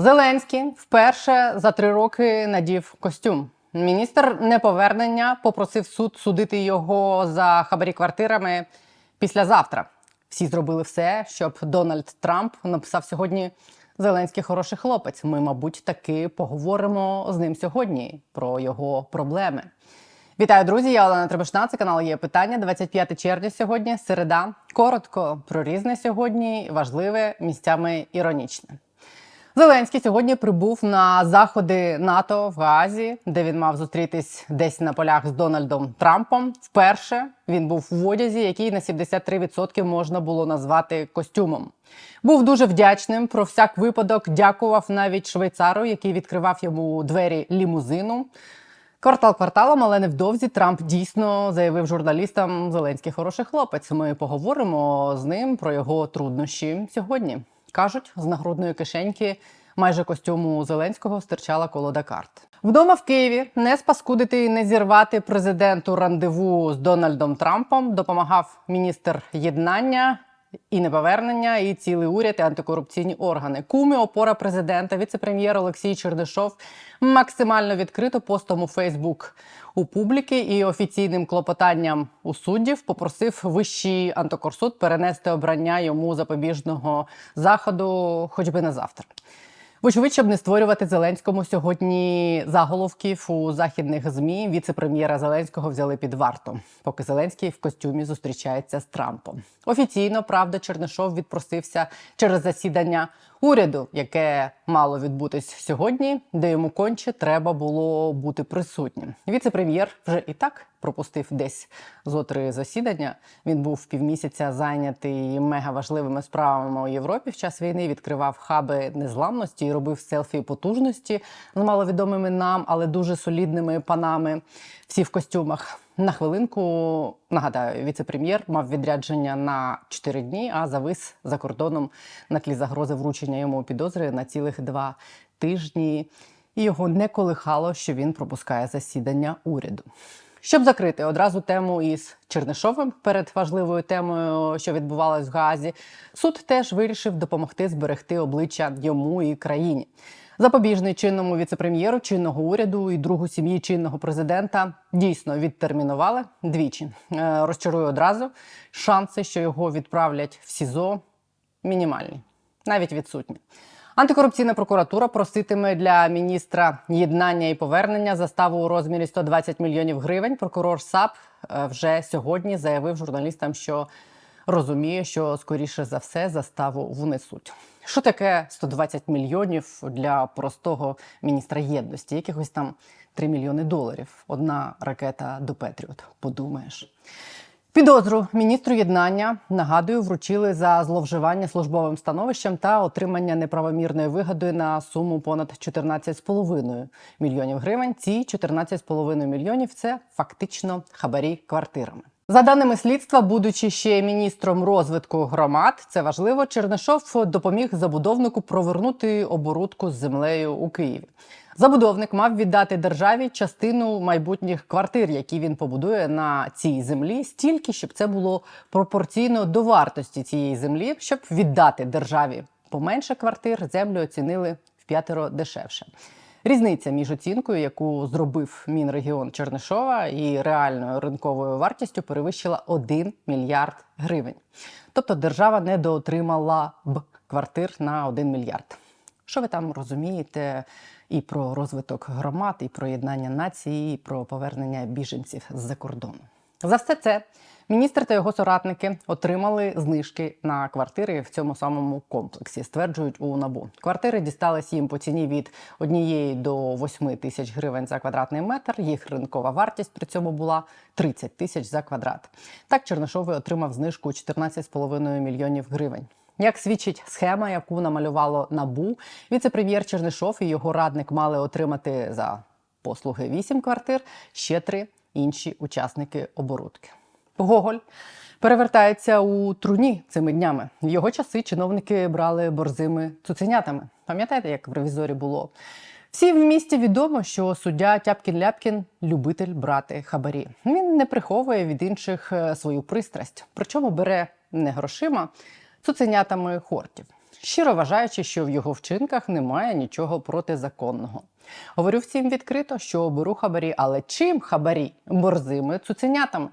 Зеленський вперше за три роки надів костюм. Міністр неповернення попросив суд судити його за хабарі квартирами післязавтра. Всі зробили все, щоб Дональд Трамп написав сьогодні Зеленський хороший хлопець. Ми, мабуть, таки поговоримо з ним сьогодні про його проблеми. Вітаю, друзі! Я Олена Требушна. Це канал є питання. 25 червня сьогодні. Середа. Коротко про різне сьогодні, важливе місцями іронічне. Зеленський сьогодні прибув на заходи НАТО в Гаазі, де він мав зустрітись десь на полях з Дональдом Трампом. Вперше він був в одязі, який на 73% можна було назвати костюмом. Був дуже вдячним про всяк випадок. Дякував навіть швейцару, який відкривав йому двері лімузину. Квартал кварталом, але невдовзі Трамп дійсно заявив журналістам Зеленський хороший хлопець. Ми поговоримо з ним про його труднощі сьогодні. Кажуть, з нагрудної кишеньки майже костюму Зеленського стирчала колода карт. Вдома в Києві не спаскудити і не зірвати президенту рандеву з Дональдом Трампом допомагав міністр єднання і неповернення, і цілий уряд і антикорупційні органи. Куми, опора президента, віце-прем'єр Олексій Чердишов максимально відкрито постом у Фейсбук у публіки і офіційним клопотанням у суддів попросив вищий антикорсуд перенести обрання йому запобіжного заходу, хоч би на завтра. Вочевидь, щоб не створювати Зеленському сьогодні заголовків у західних змі. Віце-прем'єра Зеленського взяли під варту, поки Зеленський в костюмі зустрічається з Трампом. Офіційно правда Чернишов відпросився через засідання уряду, яке мало відбутись сьогодні, де йому конче треба було бути присутнім. Віце-прем'єр вже і так пропустив десь зо три засідання. Він був півмісяця зайнятий мега важливими справами у Європі в час війни. Відкривав хаби незламності і робив селфі потужності з маловідомими нам, але дуже солідними панами. Всі в костюмах. На хвилинку нагадаю, віце-прем'єр мав відрядження на 4 дні, а завис за кордоном на тлі загрози вручення йому підозри на цілих два тижні. І його не колихало, що він пропускає засідання уряду. Щоб закрити одразу тему із Чернишовим перед важливою темою, що відбувалась в Гаазі, суд теж вирішив допомогти зберегти обличчя йому і країні. Запобіжний чинному віцепрем'єру, чинного уряду і другу сім'ї чинного президента дійсно відтермінували двічі. Е, Розчарую одразу. Шанси, що його відправлять в СІЗО, мінімальні, навіть відсутні. Антикорупційна прокуратура проситиме для міністра єднання і повернення заставу у розмірі 120 мільйонів гривень. Прокурор САП е, вже сьогодні заявив журналістам, що розуміє, що скоріше за все заставу внесуть. Що таке 120 мільйонів для простого міністра єдності? Якихось там 3 мільйони доларів. Одна ракета до Петріот. Подумаєш. Підозру міністру єднання нагадую, вручили за зловживання службовим становищем та отримання неправомірної вигоди на суму понад 14,5 мільйонів гривень. Ці 14,5 мільйонів це фактично хабарі квартирами. За даними слідства, будучи ще міністром розвитку громад, це важливо. Чернишов допоміг забудовнику провернути оборудку з землею у Києві. Забудовник мав віддати державі частину майбутніх квартир, які він побудує на цій землі, стільки, щоб це було пропорційно до вартості цієї землі, щоб віддати державі поменше квартир, землю оцінили в п'ятеро дешевше. Різниця між оцінкою, яку зробив Мінрегіон Чернишова, і реальною ринковою вартістю перевищила 1 мільярд гривень. Тобто держава недоотримала б квартир на 1 мільярд. Що ви там розумієте і про розвиток громад, і про єднання нації, і про повернення біженців з-за кордону? За все це міністр та його соратники отримали знижки на квартири в цьому самому комплексі, стверджують у набу. Квартири дістались їм по ціні від однієї до 8 тисяч гривень за квадратний метр. Їх ринкова вартість при цьому була 30 тисяч за квадрат. Так Чернишовий отримав знижку 14,5 мільйонів гривень. Як свідчить схема, яку намалювало набу, віце-прем'єр Чернишов і його радник мали отримати за послуги 8 квартир, ще три інші учасники оборудки. Гоголь перевертається у труні цими днями. В його часи чиновники брали борзими цуценятами. Пам'ятаєте, як в ревізорі було? Всі в місті відомо, що суддя Тяпкін-Ляпкін любитель брати хабарі. Він не приховує від інших е, свою пристрасть, причому бере не грошима, цуценятами хортів. щиро вважаючи, що в його вчинках немає нічого протизаконного. Говорю всім відкрито, що беру хабарі, але чим хабарі? Борзими цуценятами.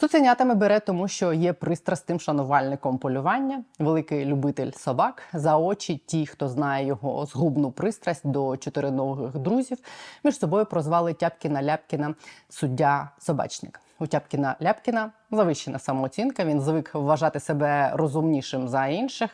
Цуценятами бере, тому що є пристрастим шанувальником полювання, великий любитель собак. За очі ті, хто знає його згубну пристрасть до чотириногих друзів, між собою прозвали Тяпкіна Ляпкіна суддя собачник. У Тяпкіна Ляпкіна завищена самооцінка. Він звик вважати себе розумнішим за інших.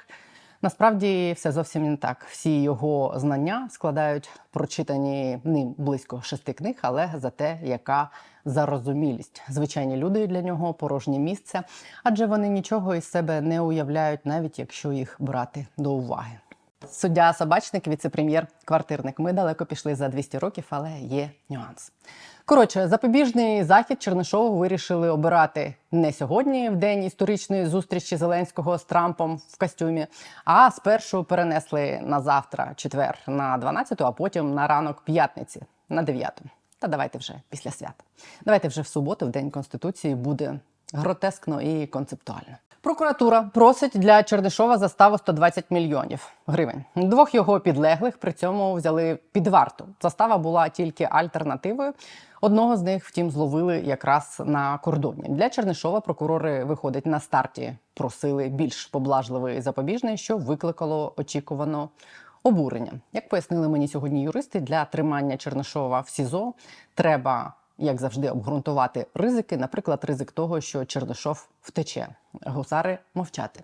Насправді все зовсім не так. Всі його знання складають прочитані ним близько шести книг, але за те, яка зарозумілість. Звичайні люди для нього порожнє місце, адже вони нічого із себе не уявляють, навіть якщо їх брати до уваги. Суддя собачник, віце-прем'єр, квартирник. Ми далеко пішли за 200 років, але є нюанс. Коротше, запобіжний захід Чернишову вирішили обирати не сьогодні, в день історичної зустрічі Зеленського з Трампом в костюмі, а спершу перенесли на завтра, четвер, на 12, а потім на ранок п'ятниці на 9. Та давайте вже після свята. Давайте вже в суботу, в день конституції, буде гротескно і концептуально. Прокуратура просить для Чернишова заставу 120 мільйонів гривень. Двох його підлеглих при цьому взяли під варту. Застава була тільки альтернативою. Одного з них, втім, зловили якраз на кордоні. Для Чернишова прокурори виходить на старті, просили більш поблажливий запобіжний, що викликало очікувано обурення. Як пояснили мені сьогодні юристи, для тримання Чернишова в СІЗО треба як завжди, обґрунтувати ризики, наприклад, ризик того, що Чернишов втече, гусари мовчати.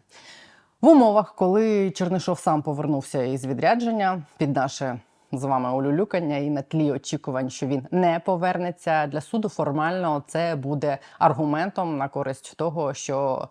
В умовах, коли Чернишов сам повернувся із відрядження під наше з вами улюлюкання і на тлі очікувань, що він не повернеться для суду, формально це буде аргументом на користь того, що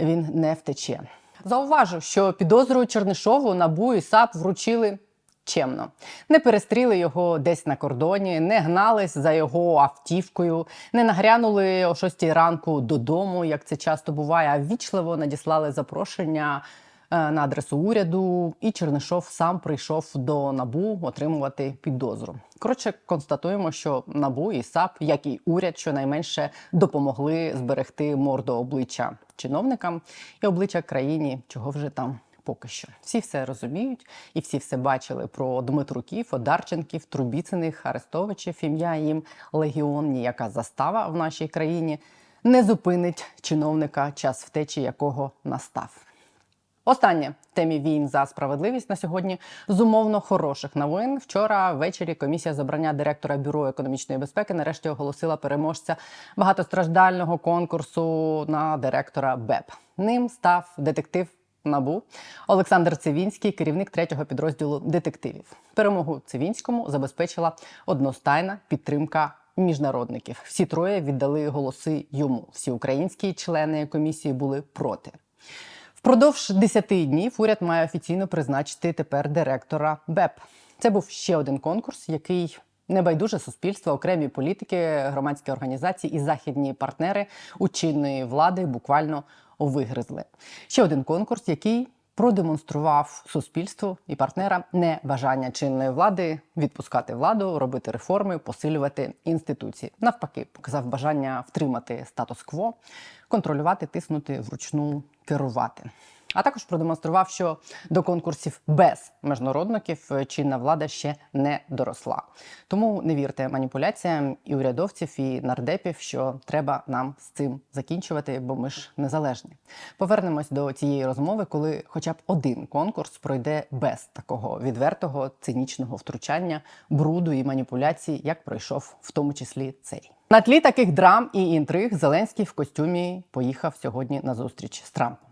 він не втече. Зауважу, що підозрою Чернишову набу і САП вручили чемно. Не перестріли його десь на кордоні, не гнались за його автівкою, не нагрянули о 6 ранку додому, як це часто буває, а ввічливо надіслали запрошення е, на адресу уряду, і Чернишов сам прийшов до набу отримувати підозру. Коротше, констатуємо, що набу і САП, як і уряд, щонайменше допомогли зберегти морду обличчя чиновникам і обличчя країні, чого вже там поки що. Всі все розуміють і всі все бачили про Дмитруків, Одарченків, Трубіциних, Арестовичів. Ім'я їм легіон, ніяка застава в нашій країні не зупинить чиновника, час втечі якого настав. Останнє в темі війн за справедливість на сьогодні з умовно хороших новин. Вчора ввечері комісія з обрання директора бюро економічної безпеки нарешті оголосила переможця багатостраждального конкурсу на директора БЕП. Ним став детектив Набу Олександр Цивінський, керівник третього підрозділу детективів. Перемогу Цивінському забезпечила одностайна підтримка міжнародників. Всі троє віддали голоси йому. Всі українські члени комісії були проти. Впродовж 10 днів уряд має офіційно призначити тепер директора БЕП. Це був ще один конкурс, який небайдуже суспільство, окремі політики, громадські організації і західні партнери у чинної влади буквально вигризли. Ще один конкурс, який продемонстрував суспільству і партнерам небажання чинної влади відпускати владу, робити реформи, посилювати інституції. Навпаки, показав бажання втримати статус-кво, контролювати, тиснути вручну керувати. А також продемонстрував, що до конкурсів без міжнародників чинна влада ще не доросла. Тому не вірте маніпуляціям і урядовців, і нардепів, що треба нам з цим закінчувати, бо ми ж незалежні. Повернемось до цієї розмови, коли хоча б один конкурс пройде без такого відвертого цинічного втручання, бруду і маніпуляцій, як пройшов в тому числі цей. На тлі таких драм і інтриг Зеленський в костюмі поїхав сьогодні на зустріч з Трампом.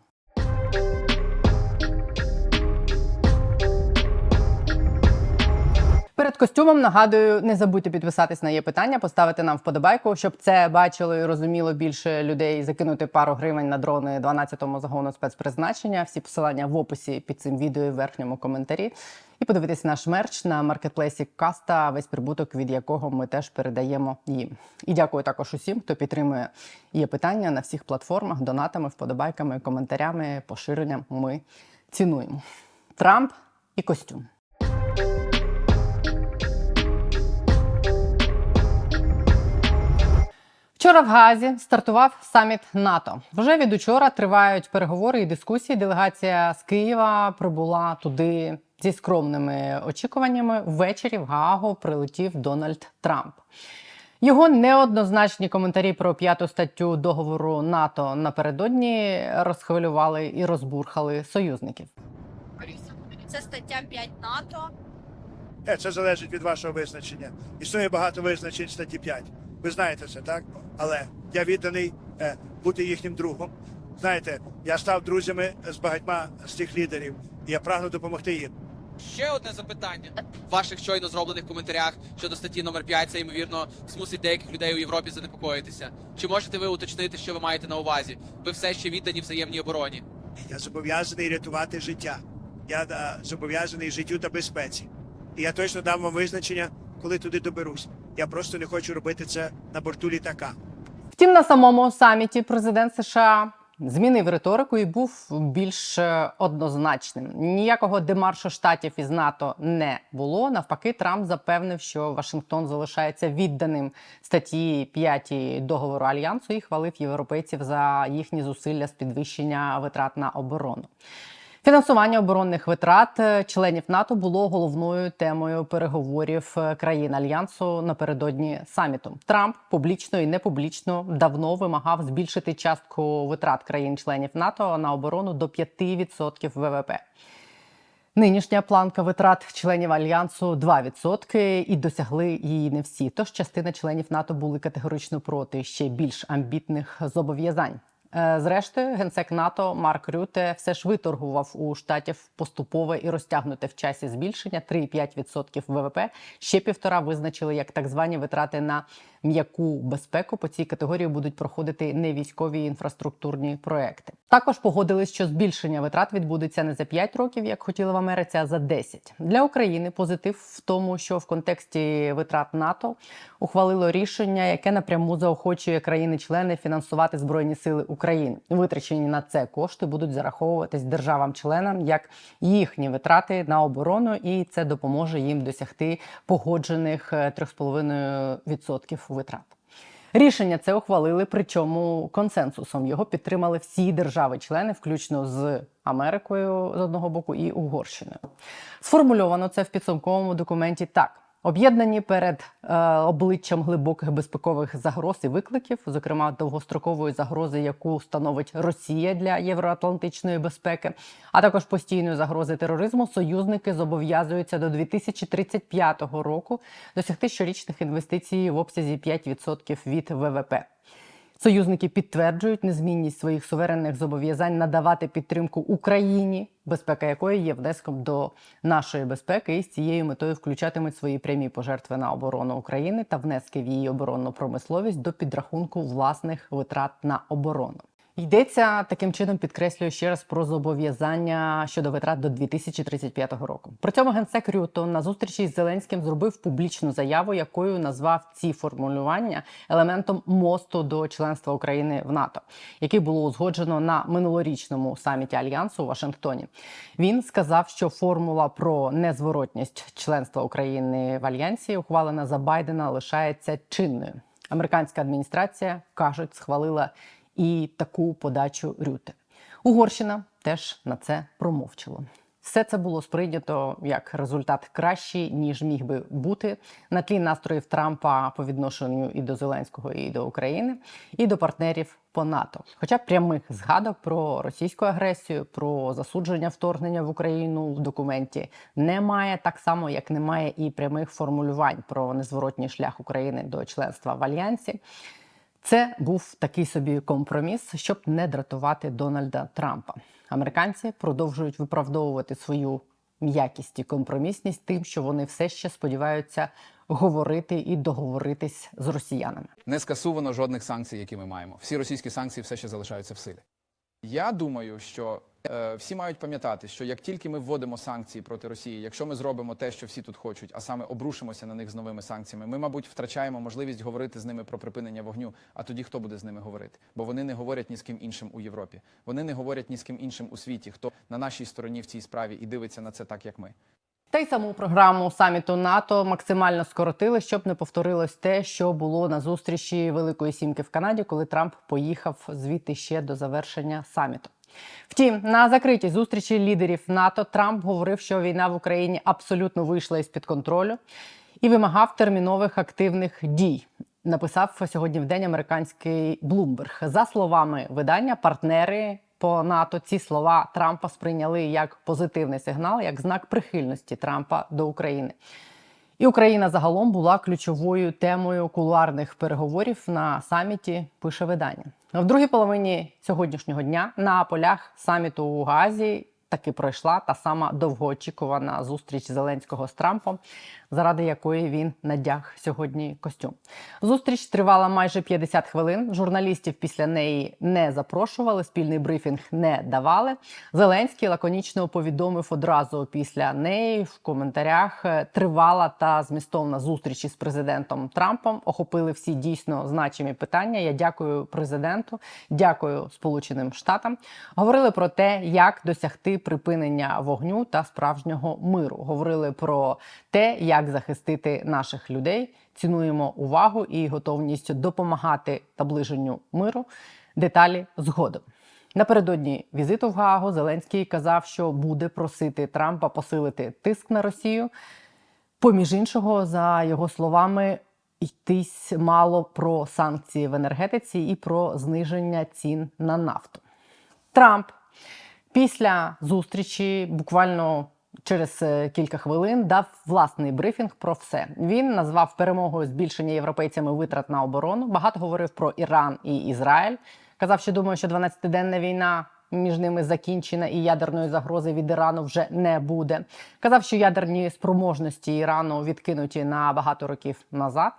Перед костюмом нагадую, не забудьте підписатись на є питання, поставити нам вподобайку, щоб це бачило і розуміло більше людей. Закинути пару гривень на дрони 12-му загону спецпризначення. Всі посилання в описі під цим відео і в верхньому коментарі. І подивитись наш мерч на маркетплейсі Каста, весь прибуток від якого ми теж передаємо їм. І дякую також усім, хто підтримує є питання на всіх платформах, донатами, вподобайками, коментарями, поширенням. Ми цінуємо Трамп і костюм. Вчора в Газі стартував саміт НАТО. Вже від учора тривають переговори і дискусії. Делегація з Києва прибула туди зі скромними очікуваннями. Ввечері в Гаагу прилетів Дональд Трамп. Його неоднозначні коментарі про п'яту статтю договору НАТО напередодні розхвилювали і розбурхали союзників. Це стаття 5 НАТО. Е, Це залежить від вашого визначення. Існує багато визначень статті 5. Ви знаєте це, так? Але я відданий е, бути їхнім другом. Знаєте, я став друзями з багатьма з цих лідерів, і я прагну допомогти їм. Ще одне запитання в ваших щойно зроблених коментарях щодо статті номер 5 Це ймовірно змусить деяких людей у Європі занепокоїтися. Чи можете ви уточнити, що ви маєте на увазі? Ви все ще віддані взаємній обороні? Я зобов'язаний рятувати життя. Я е, зобов'язаний життю та безпеці. І я точно дам вам визначення, коли туди доберусь. Я просто не хочу робити це на борту літака. Втім, на самому саміті президент США змінив риторику і був більш е, однозначним. Ніякого демаршу штатів із НАТО не було. Навпаки, Трамп запевнив, що Вашингтон залишається відданим статті 5 договору альянсу і хвалив європейців за їхні зусилля з підвищення витрат на оборону. Фінансування оборонних витрат е, членів НАТО було головною темою переговорів е, країн альянсу напередодні саміту. Трамп публічно і непублічно давно вимагав збільшити частку витрат країн-членів НАТО на оборону до 5% ВВП. Нинішня планка витрат членів альянсу 2% і досягли її не всі. Тож частина членів НАТО були категорично проти ще більш амбітних зобов'язань. Е, Зрештою, генсек НАТО Марк Рюте все ж виторгував у штатів поступове і розтягнуте в часі збільшення 3,5% ВВП. Ще півтора визначили як так звані витрати на м'яку безпеку. По цій категорії будуть проходити невійськові інфраструктурні проекти. Також погодились, що збільшення витрат відбудеться не за 5 років, як хотіли в Америці, а за 10. Для України позитив в тому, що в контексті витрат НАТО ухвалило рішення, яке напряму заохочує країни-члени фінансувати збройні сили України. Витрачені на це кошти будуть зараховуватись державам-членам як їхні витрати на оборону, і це допоможе їм досягти погоджених е, 3,5% витрат. Рішення це ухвалили, причому консенсусом його підтримали всі держави-члени, включно з Америкою з одного боку і Угорщиною. Сформульовано це в підсумковому документі так. Об'єднані перед е, обличчям глибоких безпекових загроз і викликів, зокрема довгострокової загрози, яку становить Росія для євроатлантичної безпеки, а також постійної загрози тероризму, союзники зобов'язуються до 2035 року досягти щорічних інвестицій в обсязі 5% від ВВП. Союзники підтверджують незмінність своїх суверенних зобов'язань надавати підтримку Україні, безпека якої є внеском до нашої безпеки, і з цією метою включатимуть свої прямі пожертви на оборону України та внески в її оборонну промисловість до підрахунку власних витрат на оборону. Йдеться таким чином, підкреслюю ще раз про зобов'язання щодо витрат до 2035 року. При цьому генсек Рюто на зустрічі з Зеленським зробив публічну заяву, якою назвав ці формулювання елементом мосту до членства України в НАТО, який було узгоджено на минулорічному саміті альянсу у Вашингтоні. Він сказав, що формула про незворотність членства України в альянсі, ухвалена за Байдена, лишається чинною. Американська адміністрація кажуть, схвалила і таку подачу Рюте. Угорщина теж на це промовчала. Все це було сприйнято як результат кращий, ніж міг би бути на тлі настроїв Трампа по відношенню і до Зеленського, і до України, і до партнерів по НАТО. Хоча прямих згадок про російську агресію, про засудження вторгнення в Україну в документі немає, так само як немає і прямих формулювань про незворотній шлях України до членства в альянсі. Це був такий собі компроміс, щоб не дратувати Дональда Трампа. Американці продовжують виправдовувати свою м'якість і компромісність тим, що вони все ще сподіваються говорити і договоритись з росіянами. Не скасовано жодних санкцій, які ми маємо. Всі російські санкції все ще залишаються в силі. Я думаю, що всі мають пам'ятати, що як тільки ми вводимо санкції проти Росії, якщо ми зробимо те, що всі тут хочуть, а саме обрушимося на них з новими санкціями, ми, мабуть, втрачаємо можливість говорити з ними про припинення вогню. А тоді хто буде з ними говорити? Бо вони не говорять ні з ким іншим у Європі. Вони не говорять ні з ким іншим у світі, хто на нашій стороні в цій справі і дивиться на це так, як ми. Та й саму програму саміту НАТО максимально скоротили, щоб не повторилось те, що було на зустрічі Великої Сімки в Канаді, коли Трамп поїхав звідти ще до завершення саміту. Втім, на закритій зустрічі лідерів НАТО Трамп говорив, що війна в Україні абсолютно вийшла із під контролю і вимагав термінових активних дій. Написав сьогодні в день американський Блумберг. За словами видання, партнери по НАТО ці слова Трампа сприйняли як позитивний сигнал, як знак прихильності Трампа до України. І Україна загалом була ключовою темою кулуарних переговорів на саміті. Пише видання. В другій половині сьогоднішнього дня на полях саміту у Газі таки пройшла та сама довгоочікувана зустріч Зеленського з Трампом, заради якої він надяг сьогодні костюм. Зустріч тривала майже 50 хвилин. Журналістів після неї не запрошували, спільний брифінг не давали. Зеленський лаконічно повідомив одразу після неї в коментарях. е, Тривала та змістовна зустріч із президентом Трампом. Охопили всі дійсно значимі питання. Я дякую президенту, дякую Сполученим Штатам. Говорили про те, як досягти припинення вогню та справжнього миру. Говорили про те, як захистити наших людей. Цінуємо увагу і готовність допомагати наближенню миру. Деталі згодом. Напередодні візиту в Гаагу Зеленський казав, що буде просити Трампа посилити тиск на Росію. Поміж іншого, за його словами, йтись мало про санкції в енергетиці і про зниження цін на нафту. Трамп після зустрічі буквально через е, кілька хвилин дав власний брифінг про все. Він назвав перемогою збільшення європейцями витрат на оборону. Багато говорив про Іран і Ізраїль. Казав, що думає, що 12-денна війна між ними закінчена і ядерної загрози від Ірану вже не буде. Казав, що ядерні спроможності Ірану відкинуті на багато років назад.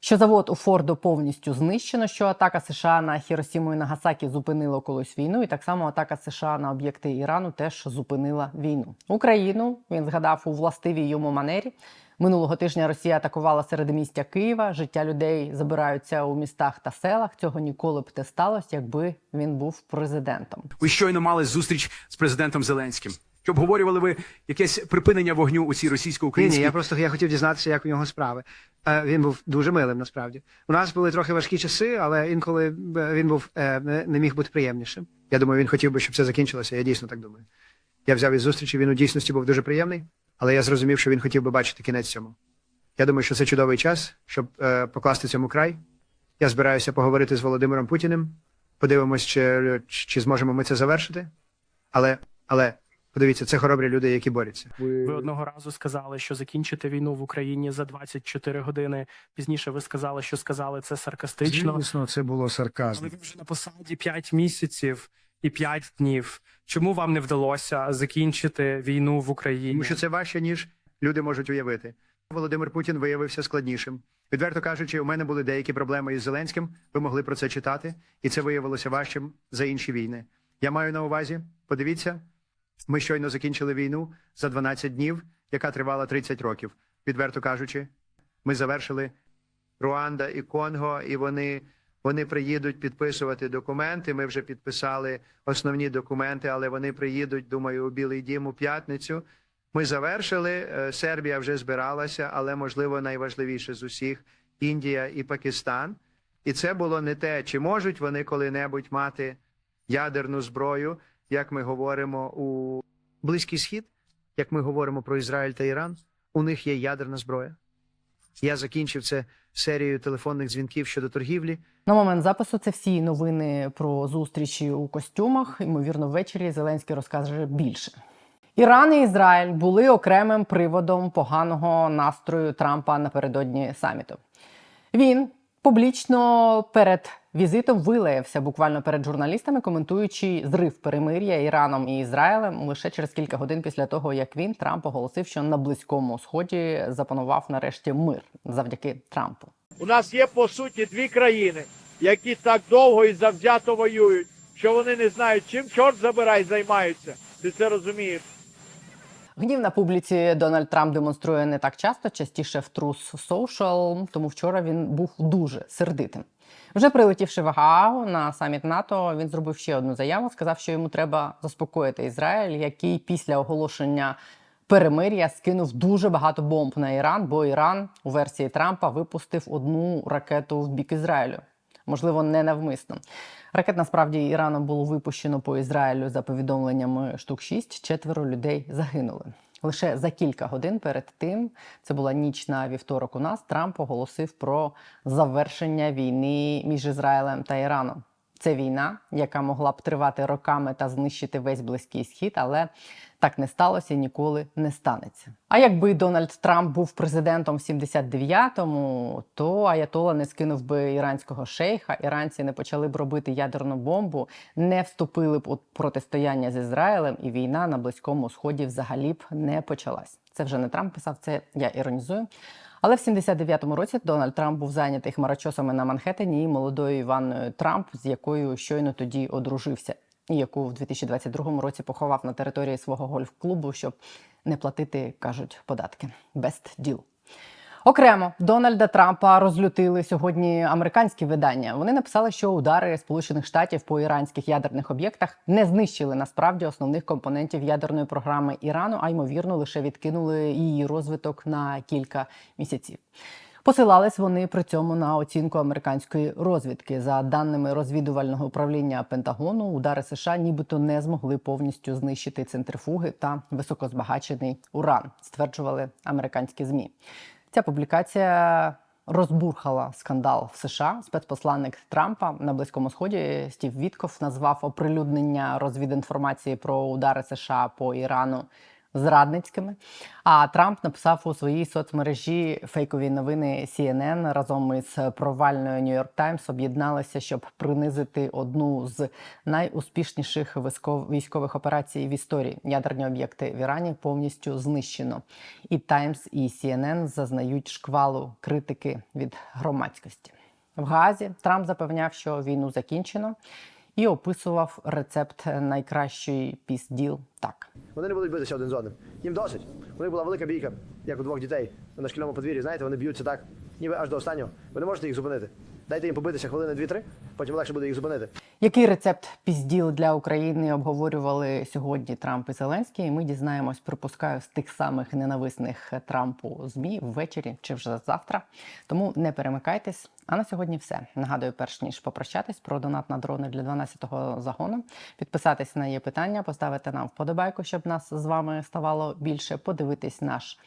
Що завод у Фордо повністю знищено, що атака США на Хіросіму і Нагасакі зупинила колись війну, і так само атака США на об'єкти Ірану теж зупинила війну. Україну він згадав у властивій йому манері. Минулого тижня Росія атакувала середмістя Києва. Життя людей забираються у містах та селах. Цього ніколи б не сталося, якби він був президентом. Ви щойно мали зустріч з президентом Зеленським. Чи обговорювали ви якесь припинення вогню у цій Ні, ні, я просто я хотів дізнатися, як у нього справи. Е, Він був дуже милим, насправді. У нас були трохи важкі часи, але інколи е, він був е, не міг бути приємнішим. Я думаю, він хотів би, щоб все закінчилося. Я дійсно так думаю. Я взяв із зустрічі, він у дійсності був дуже приємний, але я зрозумів, що він хотів би бачити кінець цьому. Я думаю, що це чудовий час, щоб е, покласти цьому край. Я збираюся поговорити з Володимиром Путіним. Подивимось, чи, чи зможемо ми це завершити. Але, але подивіться, це хоробрі люди, які борються. Ви одного разу сказали, що закінчите війну в Україні за 24 години. Пізніше ви сказали, що сказали це саркастично. Звісно, це було сарказм. Але ви вже на посаді 5 місяців і 5 днів. Чому вам не вдалося закінчити війну в Україні? Тому що це важче, ніж люди можуть уявити. Володимир Путін виявився складнішим. Відверто кажучи, у мене були деякі проблеми із Зеленським. Ви могли про це читати, і це виявилося важчим за інші війни. Я маю на увазі, подивіться, ми щойно закінчили війну за 12 днів, яка тривала 30 років. Відверто кажучи, ми завершили Руанда і Конго, і вони, вони приїдуть підписувати документи. Ми вже підписали основні документи, але вони приїдуть, думаю, у Білий Дім у п'ятницю. Ми завершили. е, Сербія вже збиралася, але можливо найважливіше з усіх Індія і Пакистан. І це було не те, чи можуть вони коли-небудь мати ядерну зброю, як ми говоримо у Близький Схід, як ми говоримо про Ізраїль та Іран. У них є ядерна зброя. Я закінчив це серією телефонних дзвінків щодо торгівлі. На момент запису це всі новини про зустрічі у костюмах. Ймовірно, ввечері Зеленський розкаже більше. Іран і Ізраїль були окремим приводом поганого настрою Трампа напередодні саміту. Він публічно перед візитом вилаявся буквально перед журналістами, коментуючи зрив перемир'я Іраном і Ізраїлем лише через кілька годин після того, як він Трамп оголосив, що на близькому сході запанував нарешті мир завдяки Трампу. У нас є по суті дві країни, які так довго і завзято воюють, що вони не знають, чим чорт забирай займаються. Ти це розумієш? Гнів на публіці Дональд Трамп демонструє не так часто, частіше в Трус Social, тому вчора він був дуже сердитим. Вже прилетівши в Гаагу на саміт НАТО, він зробив ще одну заяву. Сказав, що йому треба заспокоїти Ізраїль, який після оголошення перемир'я скинув дуже багато бомб на Іран, бо Іран у версії Трампа випустив одну ракету в бік Ізраїлю. Можливо, не навмисно. Ракет насправді Іраном було випущено по Ізраїлю за повідомленнями штук 6, четверо людей загинули. Лише за кілька годин перед тим, це була ніч на вівторок. У нас Трамп оголосив про завершення війни між Ізраїлем та Іраном. Це війна, яка могла б тривати роками та знищити весь близький схід, але так не сталося і ніколи не станеться. А якби Дональд Трамп був президентом в 79-му, то Аятола не скинув би іранського шейха, іранці не почали б робити ядерну бомбу, не вступили б у протистояння з Ізраїлем, і війна на близькому сході взагалі б не почалась. Це вже не Трамп писав, це я іронізую. Але в 79-му році Дональд Трамп був зайнятий хмарочосами на Манхеттені і молодою Іванною Трамп, з якою щойно тоді одружився, і яку в 2022 році поховав на території свого гольф-клубу, щоб не платити, кажуть, податки. Best deal. Окремо Дональда Трампа розлютили сьогодні американські видання. Вони написали, що удари Сполучених Штатів по іранських ядерних об'єктах не знищили насправді основних компонентів ядерної програми Ірану, а ймовірно лише відкинули її розвиток на кілька місяців. Посилались вони при цьому на оцінку американської розвідки. За даними розвідувального управління Пентагону, удари США нібито не змогли повністю знищити центрифуги та високозбагачений уран, стверджували американські змі. Ця публікація розбурхала скандал в США. Спецпосланник Трампа на близькому сході Стів Вітков назвав оприлюднення розвідінформації про удари США по Ірану зрадницькими. А Трамп написав у своїй соцмережі фейкові новини CNN разом із провальною New York Times об'єдналися, щоб принизити одну з найуспішніших військов- військових операцій в історії. Ядерні об'єкти в Ірані повністю знищено. І Times, і CNN зазнають шквалу критики від громадськості. В Гаазі Трамп запевняв, що війну закінчено, і описував рецепт найкращої пізділ так. Вони не будуть битися один з одним. Їм досить. У них була велика бійка, як у двох дітей на шкільному подвір'ї. Знаєте, вони б'ються так, ніби аж до останнього. Ви не можете їх зупинити. Дайте їм побитися хвилини дві-три, потім легше буде їх зупинити. Який рецепт пізділ для України обговорювали сьогодні Трамп і Зеленський? І ми дізнаємось, припускаю, з тих самих ненависних Трампу змі ввечері чи вже завтра. Тому не перемикайтесь. А на сьогодні все. Нагадую, перш ніж попрощатись про донат на дрони для 12-го загону. Підписатись на є питання, поставити нам вподобайку, щоб нас з вами ставало більше. Подивитись наш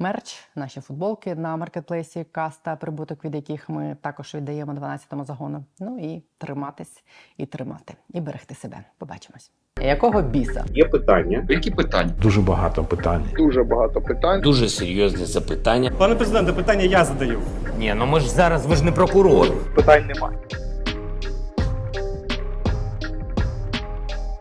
мерч, наші футболки на маркетплейсі каста, прибуток від яких ми також віддаємо 12-му загону. Ну і триматись, і тримати, і берегти себе. Побачимось. Якого біса? Є питання. Які питання? Дуже багато питань. Дуже багато питань. Дуже серйозні запитання. Пане президенте, питання я задаю. Ні, ну ми ж зараз ви ж не прокурор. Питань немає.